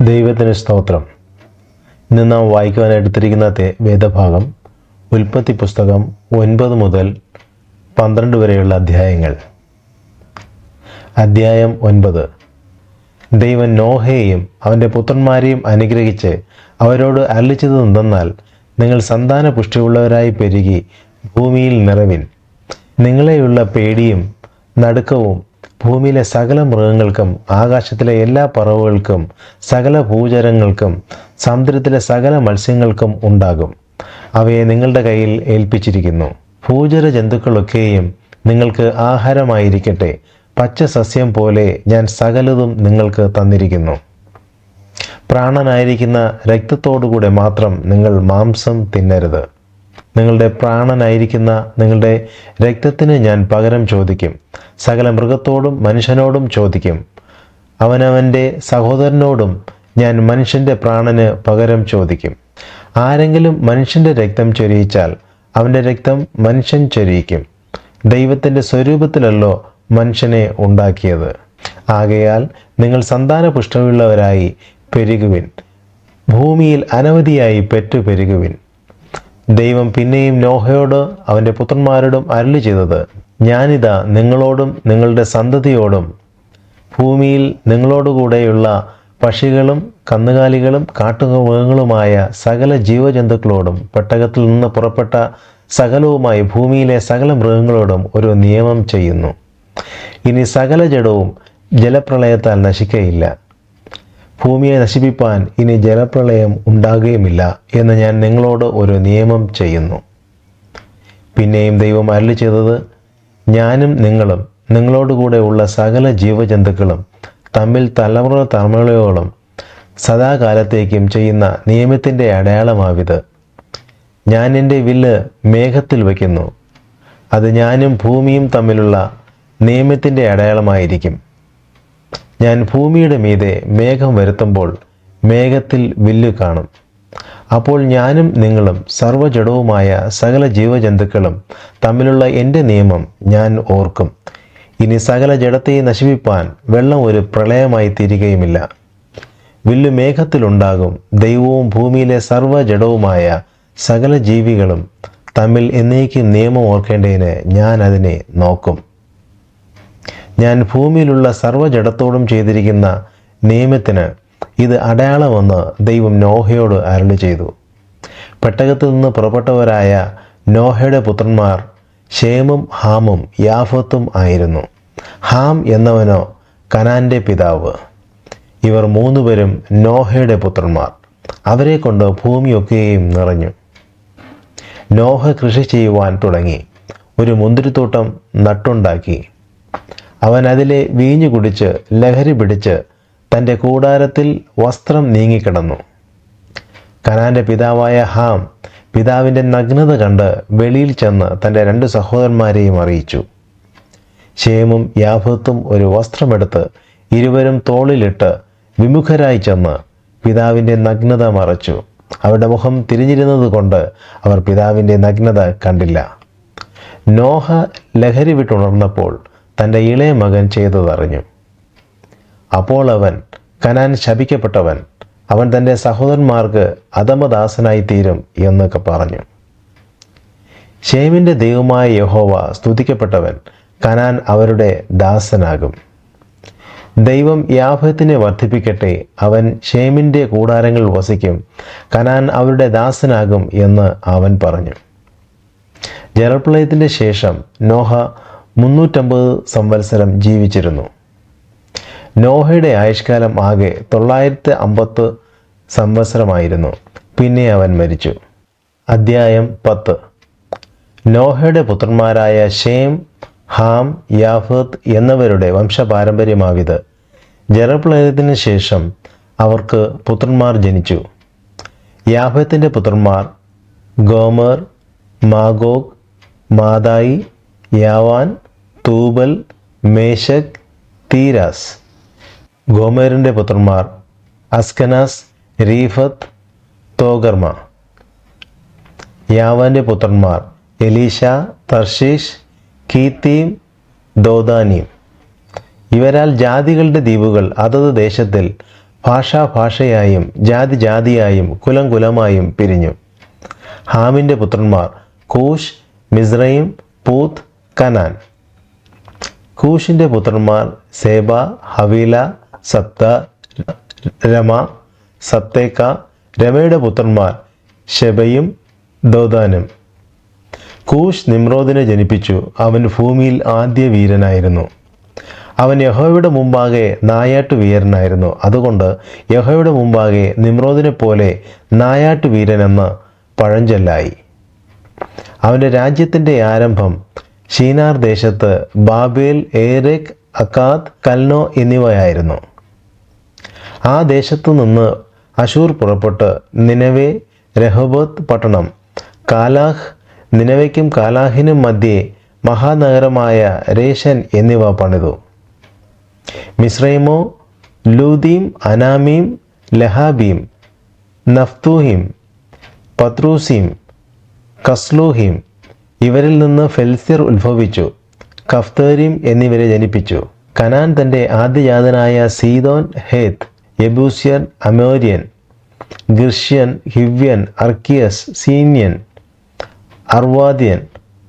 ദൈവത്തിന് സ്തോത്രം. ഇന്ന് നാം വായിക്കുവാനെടുത്തിരിക്കുന്ന തേ- വേദഭാഗം ഉൽപ്പത്തി പുസ്തകം ഒൻപത് മുതൽ പന്ത്രണ്ട് വരെയുള്ള അധ്യായങ്ങൾ. അധ്യായം ഒൻപത്. ദൈവം നോഹയെയും അവന്റെ പുത്രന്മാരെയും അനുഗ്രഹിച്ച് അവരോട് അരളിച്ചത് എന്തെന്നാൽ നിങ്ങൾ സന്താന പുഷ്ടിയുള്ളവരായി പെരുകി ഭൂമിയിൽ നിറവിൻ. നിങ്ങളെയുള്ള പേടിയും നടുക്കവും ഭൂമിയിലെ സകല മൃഗങ്ങൾക്കും ആകാശത്തിലെ എല്ലാ പറവുകൾക്കും സകല ഭൂചരങ്ങൾക്കും സമുദ്രത്തിലെ സകല മത്സ്യങ്ങൾക്കും ഉണ്ടാകും. അവയെ നിങ്ങളുടെ കയ്യിൽ ഏൽപ്പിച്ചിരിക്കുന്നു. ഭൂചര ജന്തുക്കളൊക്കെയും നിങ്ങൾക്ക് ആഹാരമായിരിക്കട്ടെ. പച്ച സസ്യം പോലെ ഞാൻ സകലതും നിങ്ങൾക്ക് തന്നിരിക്കുന്നു. പ്രാണനായിരിക്കുന്ന രക്തത്തോടുകൂടെ മാത്രം നിങ്ങൾ മാംസം തിന്നരുത്. നിങ്ങളുടെ പ്രാണനായിരിക്കുന്ന നിങ്ങളുടെ രക്തത്തിന് ഞാൻ പകരം ചോദിക്കും. സകല മൃഗത്തോടും മനുഷ്യനോടും ചോദിക്കും. അവനവന്റെ സഹോദരനോടും ഞാൻ മനുഷ്യന്റെ പ്രാണന് പകരം ചോദിക്കും. ആരെങ്കിലും മനുഷ്യന്റെ രക്തം ചൊരിയിച്ചാൽ അവന്റെ രക്തം മനുഷ്യൻ ചൊരിയിക്കും. ദൈവത്തിന്റെ സ്വരൂപത്തിലല്ലോ മനുഷ്യനെ ഉണ്ടാക്കിയത്. ആകയാൽ നിങ്ങൾ സന്താന പുഷ്ടമുള്ളവരായി പെരുകുവിൻ. ഭൂമിയിൽ അനവധിയായി പെറ്റു പെരുകുവിൻ ദൈവം പിന്നെയും നോഹയോട് അവന്റെ പുത്രന്മാരോടും അരുളി ചെയ്തത് ഞാനിതാ നിങ്ങളോടും നിങ്ങളുടെ സന്തതിയോടും ഭൂമിയിൽ നിങ്ങളോടുകൂടെയുള്ള പക്ഷികളും കന്നുകാലികളും കാട്ടുമൃഗങ്ങളുമായ സകല ജീവജന്തുക്കളോടും പെട്ടകത്തിൽ നിന്ന് പുറപ്പെട്ട സകലവുമായി ഭൂമിയിലെ സകല മൃഗങ്ങളോടും ഒരു നിയമം ചെയ്യുന്നു. ഇനി സകല ജഡവും ജലപ്രളയത്താൽ നശിക്കയില്ല. ഭൂമിയെ നശിപ്പിപ്പാൻ ഇനി ജലപ്രളയം ഉണ്ടാകുകയുമില്ല എന്ന് ഞാൻ നിങ്ങളോട് ഒരു നിയമം ചെയ്യുന്നു. പിന്നെയും ദൈവം അരളി ചെയ്തത് ഞാനും നിങ്ങളും നിങ്ങളോടുകൂടെ ഉള്ള സകല ജീവജന്തുക്കളും തമ്മിൽ തലമുറ തലമുറയോളം സദാകാലത്തേക്കും ചെയ്യുന്ന നിയമത്തിന്റെ അടയാളമാവിത്. ഞാൻ എന്റെ വില്ല് മേഘത്തിൽ വയ്ക്കുന്നു. അത് ഞാനും ഭൂമിയും തമ്മിലുള്ള നിയമത്തിന്റെ അടയാളമായിരിക്കും. ഞാൻ ഭൂമിയുടെ മീതെ മേഘം വരുത്തുമ്പോൾ മേഘത്തിൽ വില്ല് കാണും. അപ്പോൾ ഞാനും നിങ്ങളും സർവജഡവുമായ സകല ജീവജന്തുക്കളും തമ്മിലുള്ള എന്റെ നിയമം ഞാൻ ഓർക്കും. ഇനി സകല ജഡത്തെ നശിപ്പിപ്പാൻ വെള്ളം ഒരു പ്രളയമായി തീരുകയുമില്ല. വില്ല് മേഘത്തിലുണ്ടാകും. ദൈവവും ഭൂമിയിലെ സർവജഡവുമായ സകല ജീവികളും തമ്മിൽ എന്നേക്കും നിയമം ഓർക്കേണ്ടതിന് ഞാൻ അതിനെ നോക്കും. ഞാൻ ഭൂമിയിലുള്ള സർവജടത്തോടും ചെയ്തിരിക്കുന്ന നിയമത്തിന് ഇത് അടയാളമെന്ന് ദൈവം നോഹയോട് അരുളി ചെയ്തു. പെട്ടകത്തിൽ നിന്ന് പുറപ്പെട്ടവരായ നോഹയുടെ പുത്രന്മാർ ഷേമും ഹാമും യാഫത്തും ആയിരുന്നു. ഹാം എന്നവനോ കനാന്റെ പിതാവ്. ഇവർ മൂന്നുപേരും നോഹയുടെ പുത്രന്മാർ. അവരെ കൊണ്ട് ഭൂമിയൊക്കെയും നിറഞ്ഞു. നോഹ കൃഷി ചെയ്യുവാൻ തുടങ്ങി. ഒരു മുന്തിരിത്തോട്ടം നട്ടുണ്ടാക്കി. അവൻ അതിലെ വീഞ്ഞു കുടിച്ച് ലഹരി പിടിച്ച് തന്റെ കൂടാരത്തിൽ വസ്ത്രം നീങ്ങിക്കിടന്നു. കനാന്റെ പിതാവായ ഹാം പിതാവിന്റെ നഗ്നത കണ്ട് വെളിയിൽ ചെന്ന് തന്റെ രണ്ട് സഹോദരന്മാരെയും അറിയിച്ചു. ഷേമും യാഭത്തും ഒരു വസ്ത്രമെടുത്ത് ഇരുവരും തോളിലിട്ട് വിമുഖരായി ചെന്ന് പിതാവിന്റെ നഗ്നത മറച്ചു. അവരുടെ മുഖം തിരിഞ്ഞിരുന്നത് കൊണ്ട് അവർ പിതാവിന്റെ നഗ്നത കണ്ടില്ല. നോഹ ലഹരി വിട്ടുണർന്നപ്പോൾ തന്റെ ഇളയ മകൻ ചെയ്തതറിഞ്ഞു. അപ്പോൾ അവൻ കനാൻ ശപിക്കപ്പെട്ടവൻ അവൻ തന്റെ സഹോദരന്മാർക്ക് അധമദാസനായി തീരും എന്നൊക്കെ പറഞ്ഞു. ഷേമിന്റെ ദൈവമായ യഹോവ സ്തുതിക്കപ്പെട്ടവൻ കനാൻ അവരുടെ ദാസനാകും. ദൈവം യാഭത്തിനെ വർദ്ധിപ്പിക്കട്ടെ അവൻ ഷേമിന്റെ കൂടാരങ്ങൾ വസിക്കും കനാൻ അവരുടെ ദാസനാകും എന്ന് അവൻ പറഞ്ഞു. ജലപ്രളയത്തിന്റെ ശേഷം നോഹ മുന്നൂറ്റമ്പത് സംവത്സരം ജീവിച്ചിരുന്നു. നോഹയുടെ ആയുഷ്കാലം ആകെ തൊള്ളായിരത്തി അമ്പത്ത് സംവത്സരമായിരുന്നു. പിന്നെ അവൻ മരിച്ചു. അദ്ധ്യായം പത്ത്. നോഹയുടെ പുത്രന്മാരായ ഷേം ഹാം യാഫത്ത് എന്നിവരുടെ വംശപാരമ്പര്യമാവിത് ജലപ്രളയത്തിന് ശേഷം അവർക്ക് പുത്രന്മാർ ജനിച്ചു. യാഫത്തിന്റെ പുത്രന്മാർ Gomer Magog Madai Javan Tubal Meshech Tiras. ഗോമേറിന്റെ പുത്രന്മാർ അസ്കനാസ് റീഫത്ത് തോഗർമ. യാവാന്റെ പുത്രന്മാർ എലീഷ തർഷീഷ് കീത്തീം ദോദാനീം. ഇവരാൽ ജാതികളുടെ ദ്വീപുകൾ അതത് ദേശത്തിൽ ഭാഷാ ഭാഷയായും ജാതി ജാതിയായും കുലം കുലമായും പിരിഞ്ഞു. ഹാമിന്റെ പുത്രന്മാർ കൂഷ് മിസ്രൈം പൂത്ത് കനാൻ. കൂഷിന്റെ പുത്രന്മാർ സേബ ഹവീല സപ്ത രമ സത്തേക്ക രമയുടെ പുത്രന്മാർ ഷെബയും ദോദാനും. കൂഷ് നിമ്രോദിനെ ജനിപ്പിച്ചു. അവൻ ഭൂമിയിൽ ആദ്യ വീരനായിരുന്നു. അവൻ യഹോയുടെ മുമ്പാകെ നായാട്ടു വീരനായിരുന്നു. അതുകൊണ്ട് യഹോയുടെ മുമ്പാകെ നിമ്രോദിനെ പോലെ നായാട്ടു വീരനെന്ന് പഴഞ്ചൊല്ലായി. അവന്റെ രാജ്യത്തിന്റെ ആരംഭം ഷീനാർ ദേശത്ത് ബാബേൽ ഏരേക് അക്കാദ് കൽനോ എന്നിവയായിരുന്നു. ആ ദേശത്തു നിന്ന് അശൂർ പുറപ്പെട്ട് നിനവെ രഹബത്ത് പട്ടണം കാലാഹ് നിനവയ്ക്കും കാലാഹിനും മധ്യേ മഹാനഗരമായ രേഷൻ എന്നിവ പണിതു. മിശ്രൈമോ ലൂദീം അനാമീം ലഹാബീം നഫ്തൂഹിം പത്രൂസീം കസ്ലൂഹിം ഇവരിൽ നിന്ന് ഫെൽസിർ ഉത്ഭവിച്ചു കഫ്തേരിം എന്നിവരെ ജനിപ്പിച്ചു. കനാൻ തന്റെ ആദ്യജാതനായ സീതോൻ ഹേത്ത് യബൂസ്യൻ അമോര്യൻ ഗിർഷ്യൻ ഹിവ്യൻ അർക്കിയസ് സീന്യൻ അർവാദ്യൻ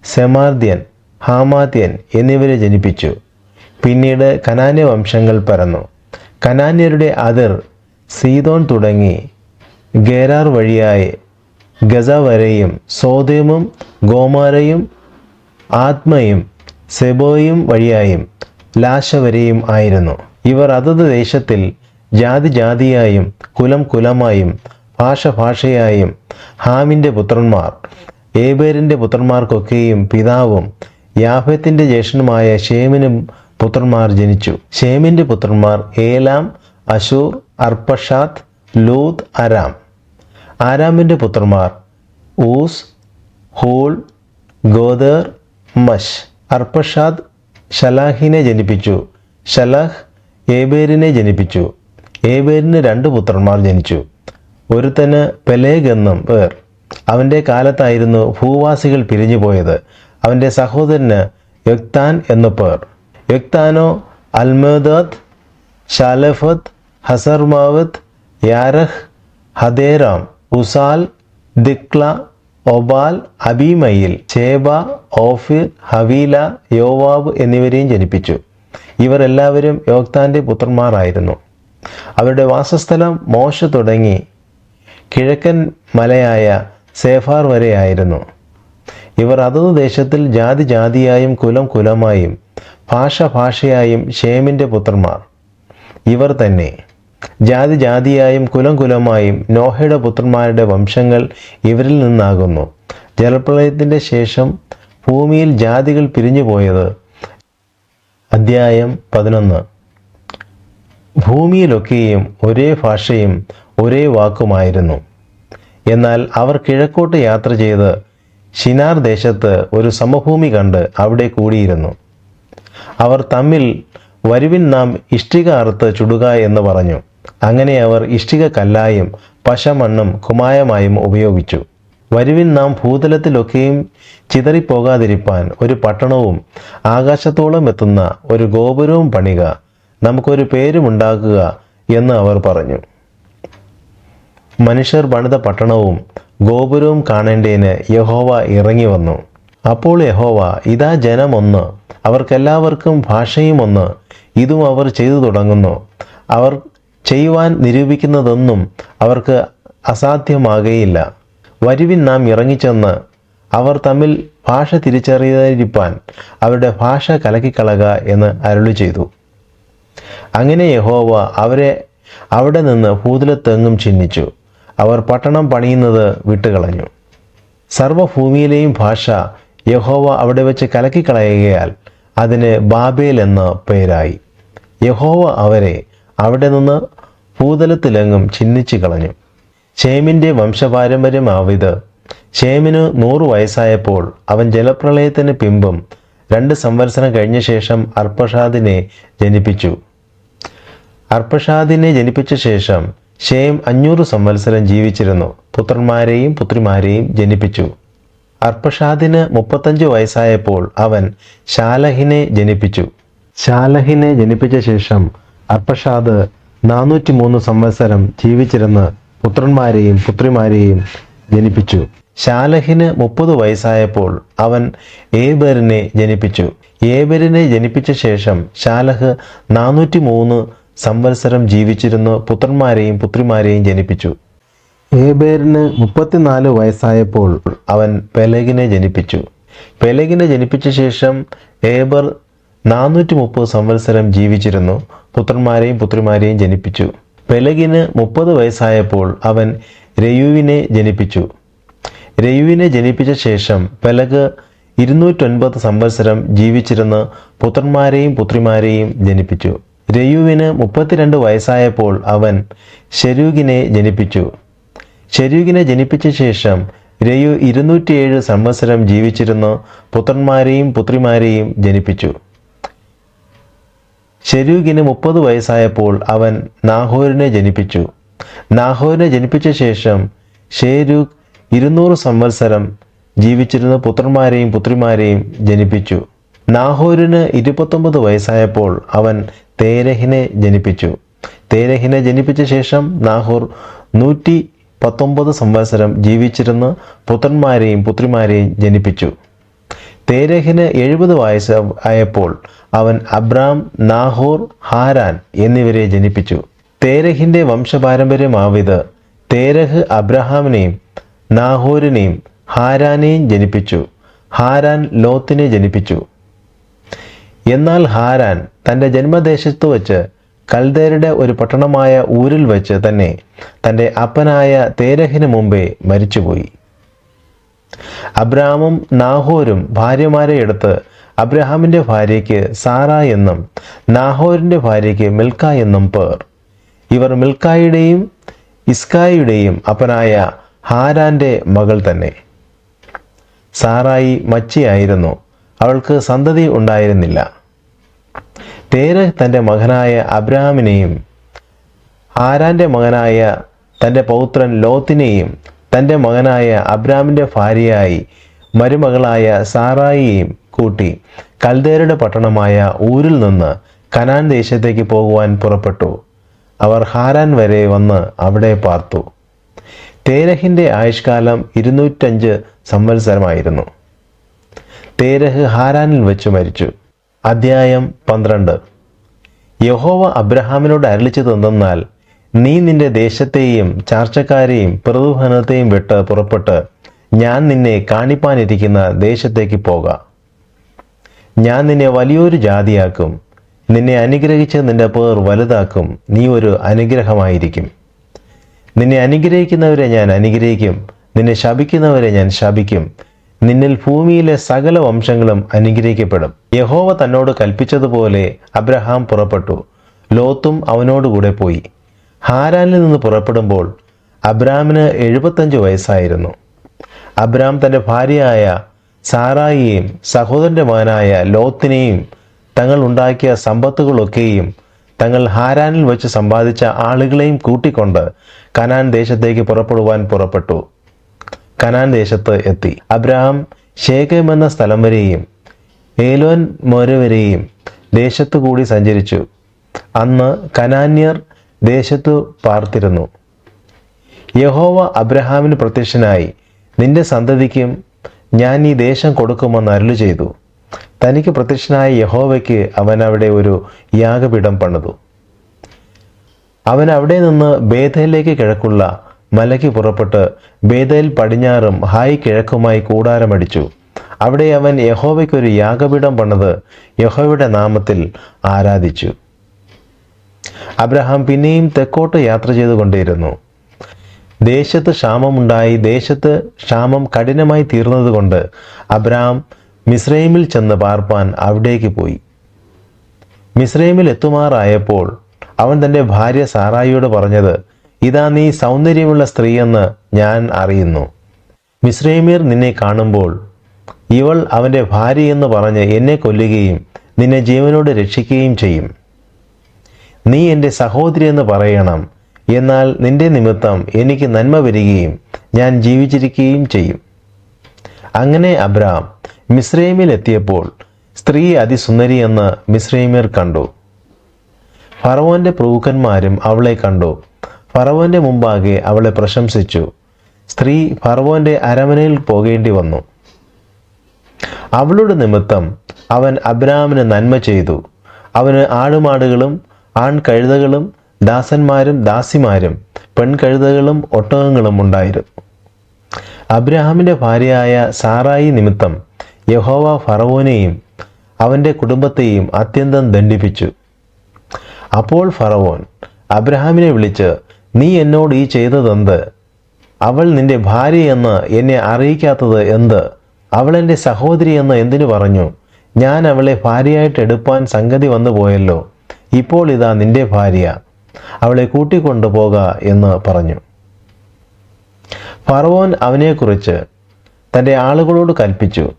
സെമാർദ്യൻ ഹാമാദ്യൻ എന്നിവരെ ജനിപ്പിച്ചു. പിന്നീട് കനാന്യ വംശങ്ങൾ പരന്നു. കനാന്യരുടെ അതിർ സീതോൺ തുടങ്ങി ഗേരാർ വഴിയായി ഗസ വരെയും സോതേമും ഗോമാരയും ആത്മയും സെബോയും വഴിയായും ലാശ വരെയും ആയിരുന്നു. ഇവർ അതത് ദേശത്തിൽ ജാതി ജാതിയായും കുലം കുലമായും ഭാഷ ഭാഷയായും ഹാമിന്റെ പുത്രന്മാർ ഏബേരിന്റെ പുത്രന്മാർക്കൊക്കെയും പിതാവും യാഫത്തിന്റെ ജ്യേഷ്ഠനുമായ ഷേമിനും പുത്രന്മാർ ജനിച്ചു. ഷേമിന്റെ പുത്രന്മാർ ഏലാം അശൂർ അർപ്പഷാത്ത് ലൂത്ത് അരാം. ആരാമിന്റെ പുത്രന്മാർ? ഊസ് ഹൂൾ ഗോദർ മഷ് അർപ്പഷാദ് ഷലാഹിനെ ജനിപ്പിച്ചു. ഷലാഹ് ഏബേരിനെ ജനിപ്പിച്ചു. ഏബേരിന് രണ്ട് പുത്രന്മാർ ജനിച്ചു. ഒരുത്തന് പെലേഗ് എന്നും പേർ. അവന്റെ കാലത്തായിരുന്നു ഭൂവാസികൾ പിരിഞ്ഞുപോയത്. അവന്റെ സഹോദരന് യുക്താൻ എന്നു പേർ. യുക്താനോ അൽമദത്ത് ഷാലഫത്ത് ഹസർമാവത്ത് യാരഹ് ഹദേറാം ഉസാൽ ദിക്ല ഒബാൽ അബീമയിൽ ചേബ ഓഫിർ ഹവീല യോവാബ് എന്നിവരെയും ജനിപ്പിച്ചു. ഇവർ എല്ലാവരും യോക്താന്റെ പുത്രന്മാരായിരുന്നു. അവരുടെ വാസസ്ഥലം മോശ തുടങ്ങി കിഴക്കൻ മലയായ സേഫാർ വരെയായിരുന്നു ഇവർ അതത് ദേശത്തിൽ ജാതി ജാതിയായും കുലം കുലമായും ഭാഷ ഭാഷയായും ഷേമിന്റെ പുത്രന്മാർ. ഇവർ തന്നെ ജാതി ജാതിയായും കുലം കുലമായും നോഹയുടെ പുത്രന്മാരുടെ വംശങ്ങൾ ഇവരിൽ നിന്നാകുന്നു. ജലപ്രളയത്തിന്റെ ശേഷം ഭൂമിയിൽ ജാതികൾ പിരിഞ്ഞുപോയത് അദ്ധ്യായം പതിനൊന്ന്. ഭൂമിയിലൊക്കെയും ഒരേ ഭാഷയും ഒരേ വാക്കുമായിരുന്നു. എന്നാൽ അവർ കിഴക്കോട്ട് യാത്ര ചെയ്ത് ഷിനാർ ദേശത്ത് ഒരു സമഭൂമി കണ്ട് അവിടെ കൂടിയിരുന്നു. അവർ തമ്മിൽ വരുവിൻ നാം ഇഷ്ടിക അറുത്ത് ചുടുക എന്ന് പറഞ്ഞു. അങ്ങനെ അവർ ഇഷ്ടിക കല്ലായും പശമണ്ണും കുമായമായും ഉപയോഗിച്ചു. വരുവിൻ നാം ഭൂതലത്തിലൊക്കെയും ചിതറിപ്പോകാതിരിപ്പാൻ ഒരു പട്ടണവും ആകാശത്തോളം എത്തുന്ന ഒരു ഗോപുരവും പണിക നമുക്കൊരു പേരുമുണ്ടാക്കുക എന്ന് അവർ പറഞ്ഞു. മനുഷ്യർ പണിത പട്ടണവും ഗോപുരവും കാണേണ്ടതിന് യഹോവ ഇറങ്ങി വന്നു. അപ്പോൾ യഹോവ ഇതാ ജനമൊന്ന്. അവർക്കെല്ലാവർക്കും ഭാഷയും ഒന്ന് ഇതും അവർ ചെയ്തു തുടങ്ങുന്നു. അവർ ചെയ്യുവാൻ നിരൂപിക്കുന്നതൊന്നും അവർക്ക് അസാധ്യമാകുകയില്ല വരുവിൻ നാം ഇറങ്ങിച്ചെന്ന് അവർ തമ്മിൽ ഭാഷ തിരിച്ചറിയാതിരിപ്പാൻ അവരുടെ ഭാഷ കലക്കിക്കളക എന്ന് അരുളി ചെയ്തു. അങ്ങനെ യഹോവ അവരെ അവിടെ നിന്ന് ഭൂതലത്തെങ്ങും ചിഹ്നിച്ചു അവർ പട്ടണം പണിയുന്നത് വിട്ടുകളഞ്ഞു. സർവഭൂമിയിലെയും ഭാഷ യഹോവ അവിടെ വെച്ച് കലക്കിക്കളയുകയാൽ അതിന് ബാബേൽ എന്ന പേരായി. യഹോവ അവരെ അവിടെ നിന്ന് ഭൂതലത്തിലെങ്ങും ചിഹ്നിച്ചു കളഞ്ഞു ഷേമിന്റെ വംശപാരമ്പര്യമാവിത്. ഷേമിന് നൂറ് വയസ്സായപ്പോൾ അവൻ ജലപ്രളയത്തിന് പിമ്പും രണ്ട് സംവത്സരം കഴിഞ്ഞ ശേഷം അർപ്പഷാദിനെ ജനിപ്പിച്ചു. അർപ്പഷാദിനെ ജനിപ്പിച്ച ശേഷം ഷേം അഞ്ഞൂറ് സംവത്സരം ജീവിച്ചിരുന്നു. പുത്രന്മാരെയും പുത്രിമാരെയും ജനിപ്പിച്ചു. അർപ്പഷാദിന് മുപ്പത്തഞ്ച് വയസ്സായപ്പോൾ അവൻ ശാലഹിനെ ജനിപ്പിച്ചു. ശാലഹിനെ ജനിപ്പിച്ച ശേഷം അർപ്പഷാദ് നാനൂറ്റി മൂന്ന് സംവത്സരം ജീവിച്ചിരുന്ന് പുത്രന്മാരെയും പുത്രിമാരെയും ജനിപ്പിച്ചു. ശാലഹിന് മുപ്പത് വയസ്സായപ്പോൾ അവൻ ഏബരിനെ ജനിപ്പിച്ചു. ഏബരിനെ ജനിപ്പിച്ച ശേഷം ശാലഹ് നാനൂറ്റി മൂന്ന് സംവത്സരം ജീവിച്ചിരുന്ന് പുത്രന്മാരെയും പുത്രിമാരെയും ജനിപ്പിച്ചു. ഏബേറിന് മുപ്പത്തിനാല് വയസ്സായപ്പോൾ അവൻ പെലഗിനെ ജനിപ്പിച്ചു. പെലഗിനെ ജനിപ്പിച്ച ശേഷം ഏബർ നാനൂറ്റി മുപ്പത് സംവത്സരം ജീവിച്ചിരുന്നു. പുത്രന്മാരെയും പുത്രിമാരെയും ജനിപ്പിച്ചു. പെലഗിന് മുപ്പത് വയസ്സായപ്പോൾ അവൻ രയുവിനെ ജനിപ്പിച്ചു. രയുവിനെ ജനിപ്പിച്ച ശേഷം പെലഗ് ഇരുന്നൂറ്റൊൻപത് സംവത്സരം ജീവിച്ചിരുന്ന് പുത്രന്മാരെയും പുത്രിമാരെയും ജനിപ്പിച്ചു. രയുവിന് മുപ്പത്തിരണ്ട് വയസ്സായപ്പോൾ അവൻ ഷെരൂഖിനെ ജനിപ്പിച്ചു. ഷെരൂഖിനെ ജനിപ്പിച്ച ശേഷം രയു ഇരുന്നൂറ്റിയേഴ് സംവത്സരം ജീവിച്ചിരുന്ന് പുത്രന്മാരെയും പുത്രിമാരെയും ജനിപ്പിച്ചു. ശരൂകിന് മുപ്പത് വയസ്സായപ്പോൾ അവൻ നാഹോരിനെ ജനിപ്പിച്ചു. നാഹോരിനെ ജനിപ്പിച്ച ശേഷം ഷേരൂഖ് ഇരുന്നൂറ് സംവത്സരം ജീവിച്ചിരുന്ന പുത്രന്മാരെയും പുത്രിമാരെയും ജനിപ്പിച്ചു. നാഹോരിന് ഇരുപത്തൊമ്പത് വയസ്സായപ്പോൾ അവൻ തേരഹിനെ ജനിപ്പിച്ചു. തേരഹിനെ ജനിപ്പിച്ച ശേഷം നാഹോർ നൂറ്റി പത്തൊമ്പത് സംവത്സരം ജീവിച്ചിരുന്ന് പുത്രന്മാരെയും പുത്രിമാരെയും ജനിപ്പിച്ചു. തേരഹിന് എഴുപത് വയസ്സ് ആയപ്പോൾ അവൻ അബ്രാം നാഹോർ ഹാരാൻ എന്നിവരെ ജനിപ്പിച്ചു. തേരഹിന്റെ വംശപാരമ്പര്യമാവിത് തേരഹ് അബ്രഹാമിനെയും നാഹോരിനെയും ഹാരാനെയും ജനിപ്പിച്ചു. ഹാരാൻ ലോത്തിനെ ജനിപ്പിച്ചു. എന്നാൽ ഹാരാൻ തന്റെ ജന്മദേശത്ത് വച്ച് കൽദേരുടെ ഒരു പട്ടണമായ ഊരിൽ വച്ച് തന്നെ തന്റെ അപ്പനായ തേരഹിന് മുമ്പേ മരിച്ചുപോയി. അബ്രാമും നാഹോരും ഭാര്യമാരെ എടുത്ത് അബ്രഹാമിന്റെ ഭാര്യയ്ക്ക് സാറ എന്നും നാഹോരിന്റെ ഭാര്യയ്ക്ക് മിൽക്ക എന്നും പേർ. ഇവർ മിൽക്കായുടെയും ഇസ്കായുടെയും അപ്പനായ ഹാരാന്റെ മകൾ തന്നെ. സാറായി മച്ചിയായിരുന്നു. അവൾക്ക് സന്തതി ഉണ്ടായിരുന്നില്ല. തേര് തന്റെ മകനായ അബ്രഹാമിനെയും ഹാരാന്റെ മകനായ തന്റെ പൗത്രൻ ലോത്തിനെയും തന്റെ മകനായ അബ്രാമിന്റെ ഭാര്യയായി മരുമകളായ സാറായിയെയും കൂട്ടി കൽദേരുടെ പട്ടണമായ ഊരിൽ നിന്ന് കനാൻ ദേശത്തേക്ക് പോകുവാൻ പുറപ്പെട്ടു. അവർ ഹാരാൻ വരെ വന്ന് അവിടെ പാർത്തു. തേരഹിന്റെ ആയുഷ്കാലം ഇരുന്നൂറ്റഞ്ച് സംവത്സരമായിരുന്നു. തേരഹ് ഹാരാനിൽ വെച്ച് മരിച്ചു. അദ്ധ്യായം പന്ത്രണ്ട്. യഹോവ അബ്രഹാമിനോട് അരളിച്ചു തന്നാൽ നീ നിന്റെ ദേശത്തെയും ചാർച്ചക്കാരെയും പ്രതിഭനത്തെയും വിട്ട് പുറപ്പെട്ട് ഞാൻ നിന്നെ കാണിപ്പാനിരിക്കുന്ന ദേശത്തേക്ക് പോക. ഞാൻ നിന്നെ വലിയൊരു ജാതിയാക്കും. നിന്നെ അനുഗ്രഹിച്ച് നിന്റെ പേർ വലുതാക്കും. നീ ഒരു അനുഗ്രഹമായിരിക്കും. നിന്നെ അനുഗ്രഹിക്കുന്നവരെ ഞാൻ അനുഗ്രഹിക്കും. നിന്നെ ശപിക്കുന്നവരെ ഞാൻ ശപിക്കും. നിന്നിൽ ഭൂമിയിലെ സകല വംശങ്ങളും അനുഗ്രഹിക്കപ്പെടും. യഹോവ തന്നോട് കൽപ്പിച്ചതുപോലെ അബ്രഹാം പുറപ്പെട്ടു. ലോത്തും അവനോടുകൂടെ പോയി. ഹാരാനിൽ നിന്ന് പുറപ്പെടുമ്പോൾ അബ്രാമിന് എഴുപത്തഞ്ച് വയസ്സായിരുന്നു. അബ്രാം തന്റെ ഭാര്യയായ സാറായിയെയും സഹോദരന്റെ മകനായ ലോത്തിനെയും തങ്ങൾ ഉണ്ടാക്കിയ സമ്പത്തുകളൊക്കെയും തങ്ങൾ ഹാരാനിൽ വെച്ച് സമ്പാദിച്ച ആളുകളെയും കൂട്ടിക്കൊണ്ട് കനാൻ ദേശത്തേക്ക് പുറപ്പെടുവാൻ പുറപ്പെട്ടു. കനാൻ ദേശത്ത് എത്തി. അബ്രഹാം ഷേഖം എന്ന സ്ഥലം വരെയും ഏലോൻ മോര വരെയും ദേശത്തു കൂടി സഞ്ചരിച്ചു. അന്ന് കനാന്യർ ദേശത്തു പാർത്തിരുന്നു. യഹോവ അബ്രഹാമിന് പ്രത്യക്ഷനായി. നിന്റെ സന്തതിക്കും ഞാൻ ഈ ദേശം കൊടുക്കുമെന്ന് അരുളി ചെയ്തു തനിക്ക് പ്രത്യക്ഷനായ യഹോവയ്ക്ക് അവൻ അവിടെ ഒരു യാഗപീഠം പണിതു. അവൻ അവിടെ നിന്ന് ബേധയിലേക്ക് കിഴക്കുള്ള മലയ്ക്ക് പുറപ്പെട്ട് ബേദയിൽ പടിഞ്ഞാറും ഹായ് കിഴക്കുമായി കൂടാരമടിച്ചു. അവിടെ അവൻ യഹോവയ്ക്കൊരു യാഗപീഠം പണിത് യഹോവയുടെ നാമത്തിൽ ആരാധിച്ചു. അബ്രഹാം പിന്നെയും തെക്കോട്ട് യാത്ര ചെയ്തുകൊണ്ടേയിരുന്നു. ദേശത്ത് ക്ഷാമമുണ്ടായി ദേശത്ത് ക്ഷാമം കഠിനമായി തീർന്നതുകൊണ്ട് അബ്രഹാം മിസ്രൈമിൽ ചെന്ന് പാർപ്പാൻ അവിടേക്ക് പോയി. മിസ്രൈമിൽ എത്തുമാറായപ്പോൾ അവൻ തന്റെ ഭാര്യ സാറായിയോട് പറഞ്ഞത് ഇതാ നീ സൗന്ദര്യമുള്ള സ്ത്രീയെന്ന് ഞാൻ അറിയുന്നു. മിസ്രൈമീർ നിന്നെ കാണുമ്പോൾ ഇവൾ അവന്റെ ഭാര്യയെന്ന് പറഞ്ഞ് എന്നെ കൊല്ലുകയും നിന്നെ ജീവനോട് രക്ഷിക്കുകയും ചെയ്യും. നീ എന്റെ സഹോദരി എന്ന് പറയണം. എന്നാൽ നിന്റെ നിമിത്തം എനിക്ക് നന്മ വരികയും ഞാൻ ജീവിച്ചിരിക്കുകയും ചെയ്യും. അങ്ങനെ അബ്രാം മിസ്രൈമിലെത്തിയപ്പോൾ സ്ത്രീ അതിസുന്ദരിയെന്ന് മിസ്രൈമ്യർ കണ്ടു. ഫറവോന്റെ പ്രഭുക്കന്മാരും അവളെ കണ്ടു. ഫറവോന്റെ മുമ്പാകെ അവളെ പ്രശംസിച്ചു. സ്ത്രീ ഫറവോന്റെ അരമനയിൽ പോകേണ്ടി വന്നു. അവളുടെ നിമിത്തം അവൻ അബ്രാമിന് നന്മ ചെയ്തു. അവന് ആടുമാടുകളും ആൺകഴുതകളും ദാസന്മാരും ദാസിമാരും പെൺകഴുതകളും ഒട്ടകങ്ങളും ഉണ്ടായിരുന്നു. അബ്രഹാമിന്റെ ഭാര്യയായ സാറായി നിമിത്തം യഹോവ ഫറവോനെയും അവന്റെ കുടുംബത്തെയും അത്യന്തം ദണ്ഡിപ്പിച്ചു. അപ്പോൾ ഫറവോൻ അബ്രഹാമിനെ വിളിച്ച് നീ എന്നോട് ഈ ചെയ്തതെന്ത്? അവൾ നിന്റെ ഭാര്യയെന്ന് എന്നെ അറിയിക്കാത്തത് എന്ത്? അവൾ എന്റെ സഹോദരി എന്ന് എന്തിനു പറഞ്ഞു? ഞാൻ അവളെ ഭാര്യയായിട്ട് എടുപ്പാൻ സംഗതി വന്നു പോയല്ലോ ഇപ്പോൾ ഇതാ നിന്റെ ഭാര്യ. അവളെ കൂട്ടിക്കൊണ്ടുപോക എന്ന് പറഞ്ഞു. ഫറവോൻ അവനെക്കുറിച്ച് തന്റെ ആളുകളോട് കൽപ്പിച്ചു.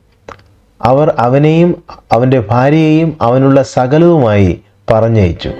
അവർ അവനെയും അവന്റെ ഭാര്യയെയും അവനുള്ള സകലവുമായി പറഞ്ഞയച്ചു.